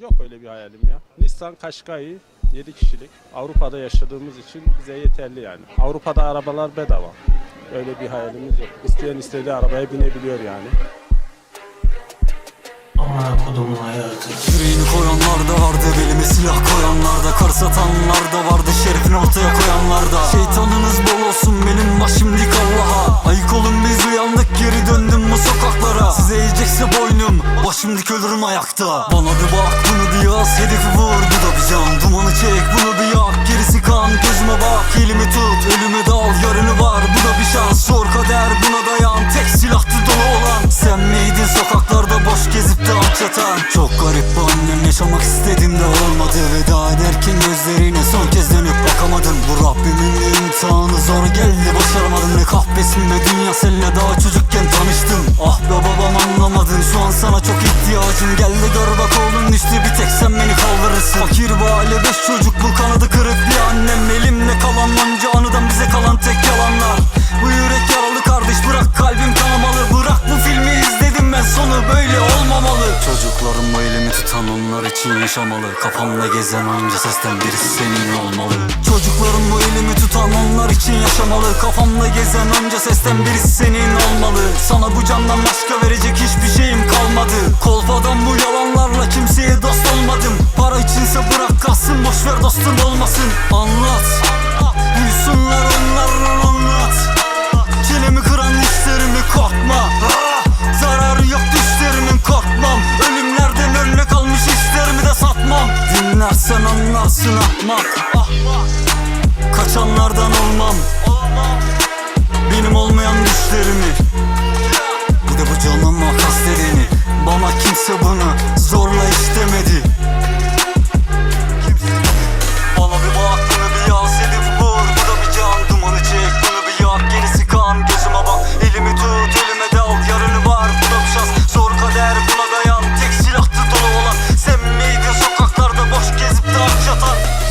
Yok öyle bir hayalim ya. Nissan Qashqai 7 kişilik. Avrupa'da yaşadığımız için bize yeterli yani. Avrupa'da arabalar bedava. Öyle bir hayalimiz yok. İsteyen istediği arabaya binebiliyor yani. Amına kodumun hayatı Yüreğini koyanlar da vardı Belime silah koyanlar da Kar satanlar da vardı Şerefini dik ölürüm ayakta. Bana bir bak bunu bir yaz. Hedefi vur bu da bir can. Dumanı çek bunu bir yak. Gerisi kan gözüme bak. Elimi tut ölüme dal. Yarını var Bu da bir şans. Zor kader buna dayan. Tek silahtı dolu olan. Sen miydin sokaklarda boş gezip de aç yatan Çok garip bu annem yaşamak istedim de olmadı. Veda ederken gözlerine son kez dönüp bakamadım. Bu Rabbimin imtihanı zor geldi başaramadım. Ne kahpesin be dünya seninle daha çocukken tanıştım. Ah be babam anlamadın hale beş çocuk bu kanadı kırık bir annem. Elimde kalan onca anıdan bize kalan tek yalanlar. Bu yürek yaralı kardeş bırak kalbim kanamalı Bırak bu filmi izledim ben sonu böyle olmamalı. Çocuklarım bu elimi tutan onlar için yaşamalı. Kafamda gezen onca sesten birisi senin olmalı. Çocuklarım bu elimi tutan onlar için yaşamalı. Kafamda gezen onca sesten birisi senin olmalı. Sana bu dostun olmasın Anlat. Duysunlar onlarla anlat. Çenemi kıran dişlerimi korkma. Ah! Zararı yok düşlerimin korkmam. Ölümlerden örnek almış hislerimi de satmam. Dinlersen anlarsın ahmak Ah! Kaçanlardan olmam. Benim olmayan düşlerimi. Bir de bu canıma kastedeni Bana kimse bunu Başlatan